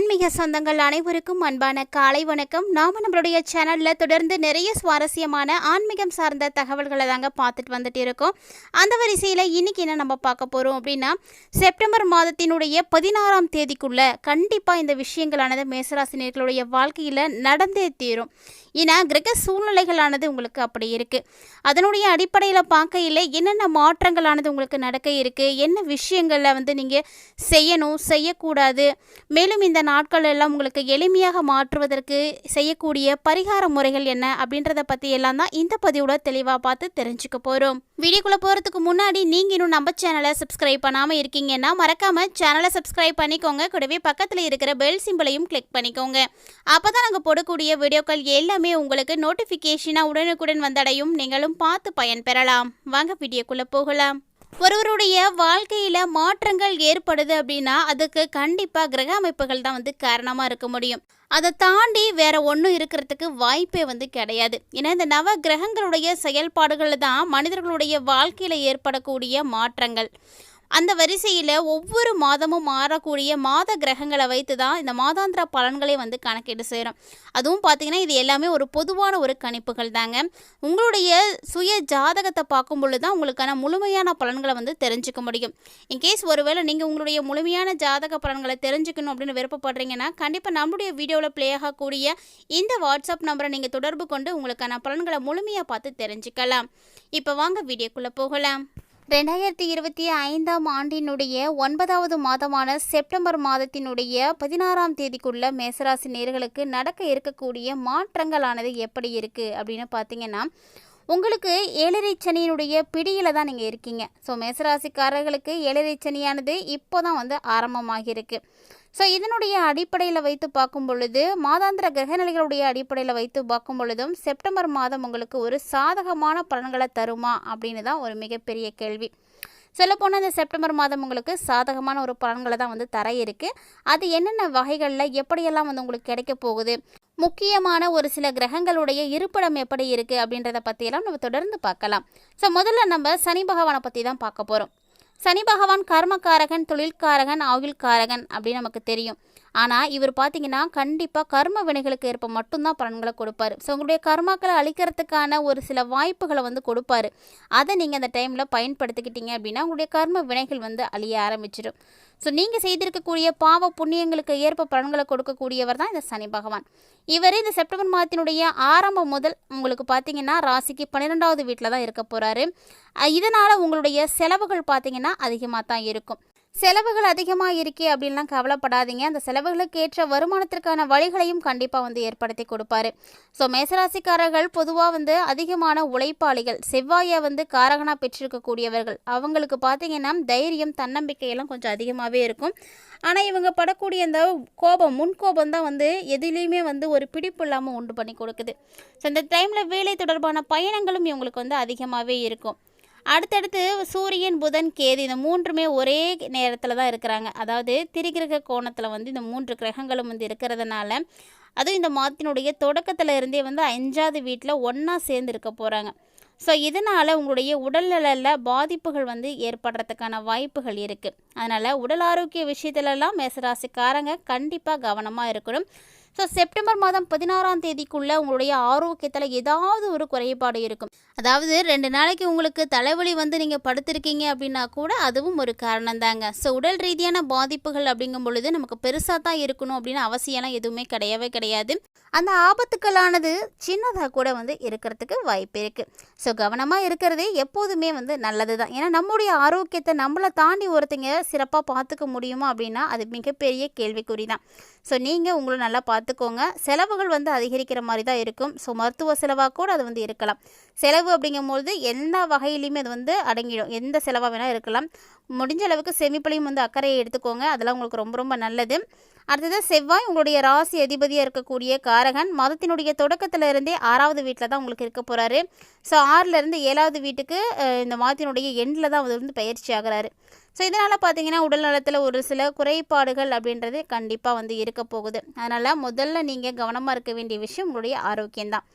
ஆன்மீக சொந்தங்கள் அனைவருக்கும் அன்பான காலை வணக்கம். நாம நம்மளுடைய சேனல்ல தொடர்ந்து நிறைய சுவாரஸ்யமான ஆன்மீகம் சார்ந்த தகவல்களை தாங்க பார்த்துட்டு வந்துட்டு இருக்கோம். அந்த வரிசையில் இன்னைக்கு என்ன நம்ம பார்க்க போறோம் அப்படின்னா செப்டம்பர் மாதத்தினுடைய பதினாறாம் தேதிக்குள்ள கண்டிப்பா இந்த விஷயங்களானது மேசராசினியர்களுடைய வாழ்க்கையில நடந்தே தீரும். ஏன்னா கிரக சூழ்நிலைகளானது உங்களுக்கு அப்படி இருக்கு. அதனுடைய அடிப்படையில் பார்க்கையில் என்னென்ன மாற்றங்களானது உங்களுக்கு நடக்க இருக்கு? என்ன விஷயங்களில் வந்து நீங்கள் செய்யணும் செய்யக்கூடாது? மேலும் இந்த நாட்கள் எல்லாம் உங்களுக்கு எளிமையாக மாற்றுவதற்கு செய்யக்கூடிய பரிகார முறைகள் என்ன அப்படின்றத பற்றி எல்லாம் தான் இந்த பதிவோட தெளிவாக பார்த்து தெரிஞ்சுக்க போகிறோம் வீடியோக்குள்ளே போகிறதுக்கு முன்னாடி நீங்கள் இன்னும் நம்ம சேனலை சப்ஸ்கிரைப் பண்ணாமல் இருக்கீங்கன்னா மறக்காமல் சேனலை சப்ஸ்கிரைப் பண்ணிக்கோங்க. கூடவே பக்கத்தில் இருக்கிற பெல் சிம்பிளையும் கிளிக் பண்ணிக்கோங்க. அப்போ தான் நாங்கள் போடக்கூடிய வீடியோக்கள் எல்லாமே உங்களுக்கு நோட்டிஃபிகேஷனாக உடனுக்குடன் வந்தடையும். நீங்களும் பார்த்து பயன்பெறலாம் வாங்க வீடியோக்குள்ளே போகலாம். ஒருவருடைய வாழ்க்கையில் மாற்றங்கள் ஏற்படுது அப்படின்னா அதுக்கு கண்டிப்பாக கிரக அமைப்புகள் தான் வந்து காரணமாக இருக்க முடியும். அதை தாண்டி வேற ஒன்றும் இருக்கிறதுக்கு வாய்ப்பே வந்து கிடையாது. ஏன்னா இந்த நவ கிரகங்களுடைய செயல்பாடுகள் தான் மனிதர்களுடைய வாழ்க்கையில் ஏற்படக்கூடிய மாற்றங்கள். அந்த வரிசையில் ஒவ்வொரு மாதமும் மாறக்கூடிய மாத கிரகங்களை வைத்து தான் இந்த மாதாந்திர பலன்களை வந்து கணக்கீடு செய்கிறோம் அதுவும் பார்த்தீங்கன்னா இது எல்லாமே ஒரு பொதுவான ஒரு கணிப்புகள் தாங்க. உங்களுடைய சுய ஜாதகத்தை பார்க்கும் பொழுது தான் உங்களுக்கான முழுமையான பலன்களை வந்து தெரிஞ்சுக்க முடியும். இன்கேஸ் ஒருவேளை நீங்கள் உங்களுடைய முழுமையான ஜாதக பலன்களை தெரிஞ்சுக்கணும் அப்படின்னு விருப்பப்படுறீங்கன்னா கண்டிப்பாக நம்முடைய வீடியோவில் ப்ளே ஆகக்கூடிய இந்த வாட்ஸ்அப் நம்பரை நீங்கள் தொடர்பு கொண்டு உங்களுக்கான பலன்களை முழுமையாக பார்த்து தெரிஞ்சுக்கலாம். இப்போ வாங்க வீடியோக்குள்ளே போகலாம். ரெண்டாயிரத்தி இருபத்தி ஐந்தாம் ஆண்டினுடைய ஒன்பதாவது மாதமான செப்டம்பர் மாதத்தினுடைய பதினாறாம் தேதிக்குள்ள மேசராசி நேர்களுக்கு நடக்க இருக்கக்கூடிய மாற்றங்களானது எப்படி இருக்குது அப்படின்னு பார்த்தீங்கன்னா உங்களுக்கு ஏழரை சனியினுடைய பிடியில் தான் நீங்கள் இருக்கீங்க. ஸோ மேசராசிக்காரர்களுக்கு ஏழரை சனியானது இப்போ தான் வந்து ஆரம்பமாகியிருக்கு ஸோ இதனுடைய அடிப்படையில் வைத்து பார்க்கும் பொழுது மாதாந்திர கிரகநிலைகளுடைய அடிப்படையில் வைத்து பார்க்கும் பொழுதும் செப்டம்பர் மாதம் உங்களுக்கு ஒரு சாதகமான பலன்களை தருமா அப்படின்னு தான் ஒரு மிகப்பெரிய கேள்வி. சொல்லப்போனால் இந்த செப்டம்பர் மாதம் உங்களுக்கு சாதகமான ஒரு பலன்களை தான் வந்து தர இருக்குது அது என்னென்ன வகைகளில் எப்படியெல்லாம் வந்து உங்களுக்கு கிடைக்க போகுது? முக்கியமான ஒரு சில கிரகங்களுடைய இருப்பிடம் எப்படி இருக்குது அப்படின்றத பற்றியெல்லாம் நம்ம தொடர்ந்து பார்க்கலாம். ஸோ முதல்ல நம்ம சனி பகவானை பற்றி தான் பார்க்க போகிறோம் சனி பகவான் கர்மக்காரகன் தொழில்காரகன் ஆயுள்காரகன் அப்படின்னு நமக்கு தெரியும். ஆனால் இவர் பார்த்தீங்கன்னா கண்டிப்பாக கர்ம வினைகளுக்கு ஏற்ப மட்டும்தான் பலன்களை கொடுப்பார். ஸோ உங்களுடைய கர்மாக்களை அழிக்கிறதுக்கான ஒரு சில வாய்ப்புகளை வந்து கொடுப்பாரு. அதை நீங்கள் அந்த டைமில் பயன்படுத்திக்கிட்டீங்க அப்படின்னா உங்களுடைய கர்ம வினைகள் வந்து அழிய ஆரம்பிச்சிடும் ஸோ நீங்கள் செய்திருக்கக்கூடிய பாவ புண்ணியங்களுக்கு ஏற்ப பலன்களை கொடுக்கக்கூடியவர் தான் இந்த சனி பகவான். இவர் இந்த செப்டம்பர் மாதத்தினுடைய ஆரம்பம் முதல் உங்களுக்கு பார்த்தீங்கன்னா ராசிக்கு பன்னிரெண்டாவது வீட்டில் தான் இருக்க போகிறாரு இதனால் உங்களுடைய செலவுகள் பார்த்தீங்கன்னா அதிகமாக தான் இருக்கும். செலவுகள் அதிகமாக இருக்கே அப்படின்லாம் கவலைப்படாதீங்க. அந்த செலவுகளுக்கு ஏற்ற வருமானத்திற்கான வழிகளையும் கண்டிப்பாக வந்து ஏற்படுத்தி கொடுப்பாரு. ஸோ மேசராசிக்காரர்கள் பொதுவாக வந்து அதிகமான உழைப்பாளிகள் செவ்வாயை வந்து காரகனாக பெற்றிருக்கக்கூடியவர்கள். அவங்களுக்கு பார்த்தீங்கன்னா தைரியம் தன்னம்பிக்கையெல்லாம் கொஞ்சம் அதிகமாகவே இருக்கும். ஆனால் இவங்க படக்கூடிய அந்த கோபம் முன்கோபம் தான் வந்து எதுலேயுமே வந்து ஒரு பிடிப்பு இல்லாமல் உண்டு பண்ணி கொடுக்குது. ஸோ இந்த டைமில் வேலை தொடர்பான பயணங்களும் இவங்களுக்கு வந்து அதிகமாகவே இருக்கும். அடுத்தடுத்து சூரியன் புதன் கேது இந்த மூன்றுமே ஒரே நேரத்தில் தான் இருக்கிறாங்க. அதாவது திரிகிரக கோணத்தில் வந்து இந்த மூன்று கிரகங்களும் வந்து இருக்கிறதுனால அதுவும் இந்த மாதத்தினுடைய தொடக்கத்தில் இருந்தே வந்து அஞ்சாவது வீட்டில் ஒன்றா சேர்ந்து இருக்க போகிறாங்க ஸோ இதனால் உங்களுடைய உடல்நலில் பாதிப்புகள் வந்து ஏற்படுறதுக்கான வாய்ப்புகள் இருக்குது அதனால் உடல் ஆரோக்கிய விஷயத்துலலாம் மேசராசிக்காரங்க கண்டிப்பாக கவனமாக இருக்கணும். ஸோ செப்டம்பர் மாதம் பதினாறாம் தேதிக்குள்ளே உங்களுடைய ஆரோக்கியத்தில் ஏதாவது ஒரு குறைபாடு இருக்கும். அதாவது ரெண்டு நாளைக்கு உங்களுக்கு தலைவலி வந்து நீங்கள் படுத்திருக்கீங்க அப்படின்னா கூட அதுவும் ஒரு காரணம் தாங்க ஸோ உடல் ரீதியான பாதிப்புகள் அப்படிங்கும் பொழுது நமக்கு பெருசாக தான் இருக்கணும் அப்படின்னு அவசியம்லாம் எதுவுமே கிடையவே கிடையாது. அந்த ஆபத்துக்களானது சின்னதாக கூட வந்து இருக்கிறதுக்கு வாய்ப்பு இருக்குது ஸோ கவனமாக இருக்கிறதே எப்போதுமே வந்து நல்லது தான் ஏன்னா நம்முடைய ஆரோக்கியத்தை நம்மளை தாண்டி ஒருத்தங்க சிறப்பாக பார்த்துக்க முடியுமா அப்படின்னா அது மிகப்பெரிய கேள்விக்குறி தான் ஸோ நீங்கள் உங்களை நல்லா பார்த்துக்கோங்க. செலவுகள் வந்து அதிகரிக்கிற மாதிரி தான் இருக்கும். ஸோ மருத்துவ செலவாக கூட அது வந்து இருக்கலாம். செலவு அப்படிங்கும்போது எல்லா வகையிலையுமே அது வந்து அடங்கிடும். எந்த செலவாக வேணால் இருக்கலாம். முடிஞ்ச அளவுக்கு செமிப்பிலையும் வந்து அக்கறையை எடுத்துக்கோங்க. அதெல்லாம் உங்களுக்கு ரொம்ப ரொம்ப நல்லது. அடுத்தது செவ்வாய் உங்களுடைய ராசி அதிபதியாக இருக்கக்கூடிய காரகன் மதத்தினுடைய தொடக்கத்தில் இருந்தே ஆறாவது வீட்டில் தான் உங்களுக்கு இருக்க போகிறாரு ஸோ ஆறிலிருந்து ஏழாவது வீட்டுக்கு இந்த மதத்தினுடைய எண்டில் தான் அவர் வந்து பயிற்சி ஆகிறாரு. ஸோ இதனால் பார்த்தீங்கன்னா உடல் நலத்தில் ஒரு சில குறைபாடுகள் அப்படின்றது கண்டிப்பாக வந்து இருக்க போகுது. அதனால் முதல்ல நீங்கள் கவனமாக இருக்க வேண்டிய விஷயம் உங்களுடைய ஆரோக்கியம்தான்.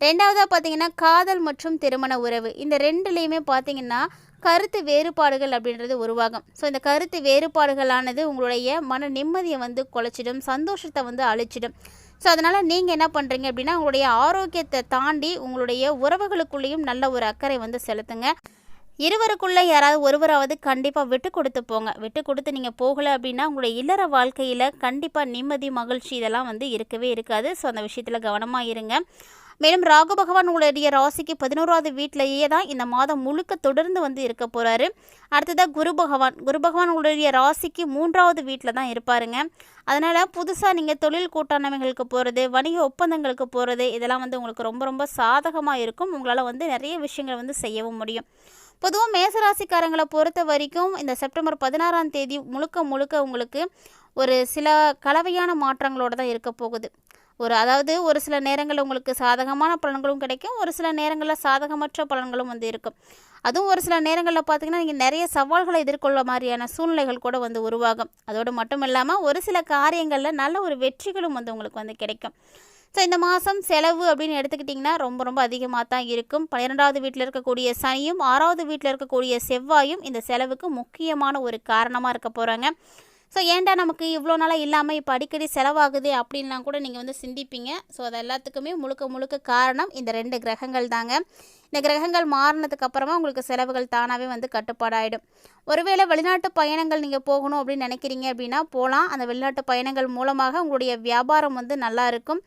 ரெண்டாவதாக பார்த்தீங்கன்னா காதல் மற்றும் திருமண உறவு. இந்த ரெண்டுலேயுமே பார்த்தீங்கன்னா கருத்து வேறுபாடுகள் அப்படின்றது உருவாகும். ஸோ இந்த கருத்து வேறுபாடுகளானது உங்களுடைய மன நிம்மதியை வந்து குலைச்சிடும் சந்தோஷத்தை வந்து அழிச்சிடும். ஸோ அதனால் நீங்கள் என்ன பண்ணுறீங்க அப்படின்னா உங்களுடைய ஆரோக்கியத்தை தாண்டி உங்களுடைய உறவுகளுக்குள்ளேயும் நல்ல ஒரு அக்கறை வந்து செலுத்துங்க. இருவருக்குள்ளே யாராவது ஒருவராவது கண்டிப்பாக விட்டு கொடுத்து போங்க. விட்டு கொடுத்து நீங்கள் போகலை அப்படின்னா உங்களுடைய இல்லற வாழ்க்கையில் கண்டிப்பாக நிம்மதி மகிழ்ச்சி இதெல்லாம் வந்து இருக்கவே இருக்காது. ஸோ அந்த விஷயத்தில் கவனமாக இருங்க. மேலும் ராகு பகவான் உங்களுடைய ராசிக்கு பதினோராவது வீட்டிலேயே தான் இந்த மாதம் முழுக்க தொடர்ந்து வந்து இருக்க போகிறாரு அடுத்ததாக குரு பகவான். குரு பகவான் உங்களுடைய ராசிக்கு மூன்றாவது வீட்டில் தான் இருப்பாருங்க. அதனால் புதுசாக நீங்கள் தொழில் கூட்டாண்மைகளுக்கு போகிறது வணிக ஒப்பந்தங்களுக்கு போகிறது இதெல்லாம் வந்து உங்களுக்கு ரொம்ப ரொம்ப சாதகமாக இருக்கும். உங்களால் வந்து நிறைய விஷயங்கள் வந்து செய்யவும் முடியும். பொதுவாக மேசராசிக்காரங்களை பொறுத்த வரைக்கும் இந்த செப்டம்பர் பதினாறாம் தேதி முழுக்க முழுக்க உங்களுக்கு ஒரு சில கலவையான மாற்றங்களோடு தான் இருக்க போகுது. ஒரு அதாவது ஒரு சில நேரங்களில் உங்களுக்கு சாதகமான பலன்களும் கிடைக்கும் ஒரு சில நேரங்களில் சாதகமற்ற பலன்களும் வந்து இருக்கும். அதுவும் ஒரு சில நேரங்களில் பார்த்தீங்கன்னா நீங்கள் நிறைய சவால்களை எதிர்கொள்ள மாதிரியான சூழ்நிலைகள் கூட வந்து உருவாகும். அதோடு மட்டும் இல்லாமல் ஒரு சில காரியங்களில் நல்ல ஒரு வெற்றிகளும் வந்து உங்களுக்கு வந்து கிடைக்கும். ஸோ இந்த மாதம் செலவு அப்படின்னு எடுத்துக்கிட்டிங்கன்னா ரொம்ப ரொம்ப அதிகமாக தான் இருக்கும். பன்னிரெண்டாவது வீட்டில் இருக்கக்கூடிய சனியும் ஆறாவது வீட்டில் இருக்கக்கூடிய செவ்வாயும் இந்த செலவுக்கு முக்கியமான ஒரு காரணமாக இருக்க போகிறாங்க ஸோ ஏன்டா நமக்கு இவ்வளோ நாளாக இல்லாமல் இப்போ அடிக்கடி செலவாகுது அப்படின்லாம் கூட நீங்கள் வந்து சிந்திப்பீங்க. ஸோ அது எல்லாத்துக்குமே முழுக்க முழுக்க காரணம் இந்த ரெண்டு கிரகங்கள் தாங்க. இந்த கிரகங்கள் மாறினதுக்கு அப்புறமா உங்களுக்கு செலவுகள் தானாகவே வந்து கட்டுப்பாடாயிடும். ஒருவேளை வெளிநாட்டு பயணங்கள் நீங்கள் போகணும் அப்படின்னு நினைக்கிறீங்க அப்படின்னா போகலாம் அந்த வெளிநாட்டு பயணங்கள் மூலமாக உங்களுடைய வியாபாரம் வந்து நல்லா இருக்கும்.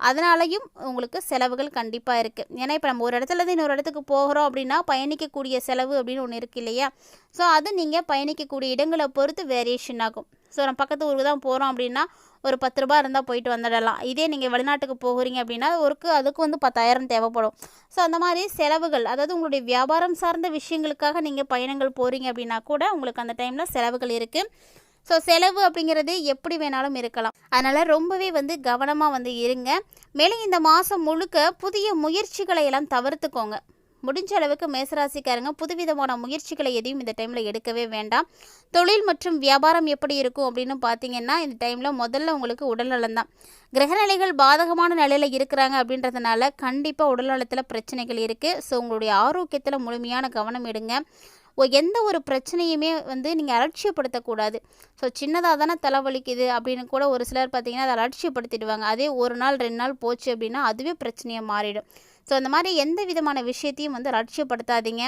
அதனாலையும் உங்களுக்கு செலவுகள் கண்டிப்பாக இருக்குது ஏன்னா இப்போ நம்ம ஒரு இடத்துலேருந்து இன்னொரு இடத்துக்கு போகிறோம் அப்படின்னா பயணிக்கக்கூடிய செலவு அப்படின்னு ஒன்று இருக்குது இல்லையா? ஸோ அது நீங்கள் பயணிக்கக்கூடிய இடங்களை பொறுத்து வேரியேஷன் ஆகும். ஸோ நம்ம பக்கத்து ஊருக்கு தான் போகிறோம் அப்படின்னா ஒரு பத்து ரூபா இருந்தால் போயிட்டு வந்துடலாம். இதே நீங்கள் வெளிநாட்டுக்கு போகிறீங்க அப்படின்னா ஒருக்கு அதுக்கு வந்து பத்தாயிரம் தேவைப்படும். ஸோ அந்த மாதிரி செலவுகள் அதாவது உங்களுடைய வியாபாரம் சார்ந்த விஷயங்களுக்காக நீங்கள் பயணங்கள் போகிறீங்க அப்படின்னா கூட உங்களுக்கு அந்த டைமில் செலவுகள் இருக்குது ஸோ செலவு அப்படிங்கிறது எப்படி வேணாலும் இருக்கலாம். அதனால் ரொம்பவே வந்து கவனமாக வந்து இருங்க. மேலும் இந்த மாதம் முழுக்க புதிய முயற்சிகளை எல்லாம் தவிர்த்துக்கோங்க. முடிஞ்ச அளவுக்கு மேசராசிக்காரங்க புதுவிதமான முயற்சிகளை எதையும் இந்த டைமில் எடுக்கவே வேண்டாம். தொழில் மற்றும் வியாபாரம் எப்படி இருக்கும் அப்படின்னு பார்த்தீங்கன்னா இந்த டைமில் முதல்ல உங்களுக்கு உடல்நலம் தான். கிரகநிலைகள் பாதகமான நிலையில் இருக்கிறாங்க அப்படின்றதுனால கண்டிப்பாக உடல்நலத்தில் பிரச்சனைகள் இருக்குது ஸோ உங்களுடைய ஆரோக்கியத்தில் முழுமையான கவனம் எடுங்க. எந்த ஒரு பிரச்சனையுமே வந்து நீங்கள் அலட்சியப்படுத்தக்கூடாது. ஸோ சின்னதாக தானே தலைவலிக்குது அப்படின்னு கூட ஒரு சிலர் பார்த்தீங்கன்னா அதை அலட்சியப்படுத்திடுவாங்க. அதே ஒரு நாள் ரெண்டு நாள் போச்சு அப்படின்னா அதுவே பிரச்சனையாக மாறிடும். ஸோ அந்த மாதிரி எந்த விதமான விஷயத்தையும் வந்து அலட்சியப்படுத்தாதீங்க.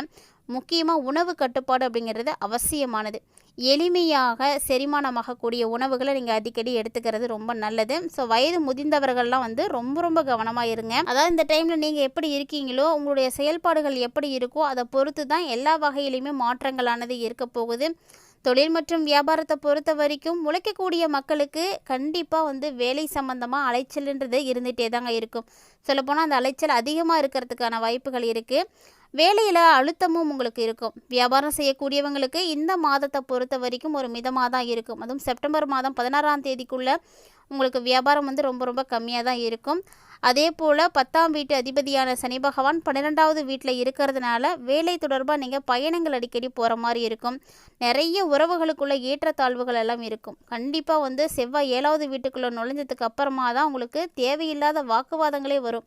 முக்கியமாக உணவு கட்டுப்பாடு அப்படிங்கிறது அவசியமானது. எளிமையாக செரிமானமாகக்கூடிய உணவுகளை நீங்கள் அடிக்கடி எடுத்துக்கிறது ரொம்ப நல்லது. ஸோ வயது முதிர்ந்தவர்கள்லாம் வந்து ரொம்ப ரொம்ப கவனமாக இருங்க. அதாவது இந்த டைமில் நீங்கள் எப்படி இருக்கீங்களோ உங்களுடைய செயல்பாடுகள் எப்படி இருக்கோ அதை பொறுத்து தான் எல்லா வகையிலையுமே மாற்றங்களானது இருக்க போகுது. தொழில் மற்றும் வியாபாரத்தை பொறுத்த வரைக்கும் உழைக்கக்கூடிய மக்களுக்கு கண்டிப்பாக வந்து வேலை சம்மந்தமாக அலைச்சல்ன்றது இருந்துகிட்டே தாங்க இருக்கும். சொல்லப்போனால் அந்த அலைச்சல் அதிகமாக இருக்கிறதுக்கான வாய்ப்புகள் இருக்குது வேலையில் அழுத்தமும் உங்களுக்கு இருக்கும். வியாபாரம் செய்யக்கூடியவங்களுக்கு இந்த மாதத்தை பொறுத்த வரைக்கும் ஒரு மிதமாக தான் இருக்கும். அதுவும் செப்டம்பர் மாதம் பதினாறாம் தேதிக்குள்ளே உங்களுக்கு வியாபாரம் வந்து ரொம்ப ரொம்ப கம்மியாக தான் இருக்கும். அதே போல் பத்தாம் வீட்டு அதிபதியான சனி பகவான் பன்னிரெண்டாவது வீட்டில் இருக்கிறதுனால வேலை தொடர்பாக நீங்கள் பயணங்கள் அடிக்கடி போகிற மாதிரி இருக்கும். நிறைய உறவுகளுக்குள்ள ஏற்றத்தாழ்வுகள் எல்லாம் இருக்கும். கண்டிப்பாக வந்து செவ்வாய் ஏழாவது வீட்டுக்குள்ளே நுழைஞ்சதுக்கு அப்புறமா தான் உங்களுக்கு தேவையில்லாத வாக்குவாதங்களே வரும்.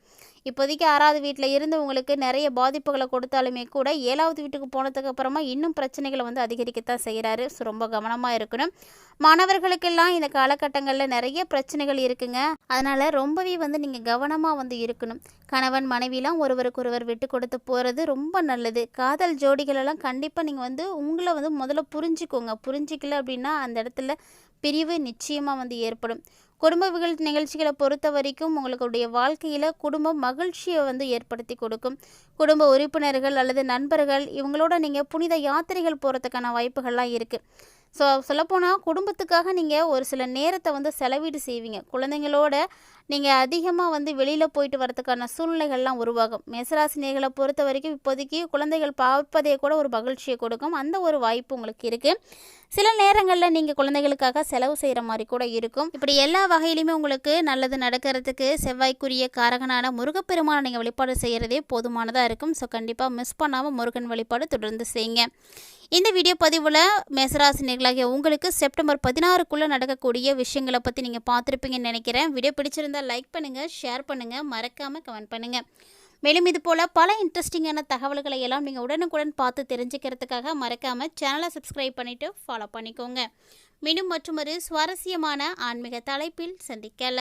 இப்போதைக்கு ஆறாவது வீட்டில் இருந்து உங்களுக்கு நிறைய பாதிப்புகளை கொடுத்தாலுமே கூட ஏழாவது வீட்டுக்கு போனதுக்கு அப்புறமா இன்னும் பிரச்சனைகளை வந்து அதிகரிக்கத்தான் செய்கிறாரு ஸோ ரொம்ப கவனமாக இருக்கணும். மாணவர்களுக்கெல்லாம் இந்த காலகட்டங்களில் நிறைய பிரச்சனைகள் இருக்குங்க. அதனால் ரொம்பவே வந்து நீங்கள் கவனமாக வந்து இருக்கணும். கணவன் மனைவிலாம் ஒருவருக்கு ஒருவர் விட்டு கொடுத்து போகிறது ரொம்ப நல்லது. காதல் ஜோடிகளெல்லாம் கண்டிப்பாக நீங்கள் வந்து உங்களை வந்து முதல்ல புரிஞ்சுக்கோங்க. புரிஞ்சிக்கல அப்படின்னா அந்த இடத்துல பிரிவு நிச்சயமாக வந்து ஏற்படும். குடும்ப நிகழ்ச்சிகளை பொறுத்த வரைக்கும் உங்களுடைய வாழ்க்கையில் குடும்பம் மகிழ்ச்சியை வந்து ஏற்படுத்தி கொடுக்கும். குடும்ப உறுப்பினர்கள் அல்லது நண்பர்கள் இவங்களோட நீங்கள் புனித யாத்திரைகள் போகிறதுக்கான வாய்ப்புகள்லாம் இருக்குது ஸோ சொல்லப்போனால் குடும்பத்துக்காக நீங்கள் ஒரு சில நேரத்தை வந்து செலவீடு செய்வீங்க. குழந்தைங்களோட நீங்கள் அதிகமாக வந்து வெளியில் போயிட்டு வரதுக்கான சூழ்நிலைகள்லாம் உருவாகும். மேசராசினியர்களை பொறுத்த வரைக்கும் இப்போதைக்கு குழந்தைகள் பார்ப்பதே கூட ஒரு மகிழ்ச்சியை கொடுக்கும். அந்த ஒரு வாய்ப்பு உங்களுக்கு இருக்குது சில நேரங்களில் நீங்கள் குழந்தைகளுக்காக செலவு செய்கிற மாதிரி கூட இருக்கும். இப்படி எல்லா வகையிலுமே உங்களுக்கு நல்லது நடக்கிறதுக்கு செவ்வாய்க்குரிய காரகனான முருகப்பெருமான நீங்கள் வழிபாடு செய்கிறதே போதுமானதாக இருக்கும். ஸோ கண்டிப்பாக மிஸ் பண்ணாமல் முருகன் வழிபாடு தொடர்ந்து செய்யுங்க. இந்த வீடியோ பதிவில் மேசராசினியர்களாகிய உங்களுக்கு செப்டம்பர் பதினாறுக்குள்ளே நடக்கக்கூடிய விஷயங்களை பற்றி நீங்கள் பார்த்துருப்பீங்கன்னு நினைக்கிறேன். வீடியோ பிடிச்சிருந்தால் லைக் பண்ணுங்கள் ஷேர் பண்ணுங்கள் மறக்காமல் கமெண்ட் பண்ணுங்கள் மேலும் இது போல் பல இன்ட்ரெஸ்டிங்கான தகவல்களை எல்லாம் நீங்கள் உடனுக்குடன் பார்த்து தெரிஞ்சுக்கிறதுக்காக மறக்காமல் சேனலை சப்ஸ்கிரைப் பண்ணிவிட்டு ஃபாலோ பண்ணிக்கோங்க. மீண்டும் மற்றொரு சுவாரஸ்யமான ஆன்மீக தலைப்பில் சந்திக்கலாம்.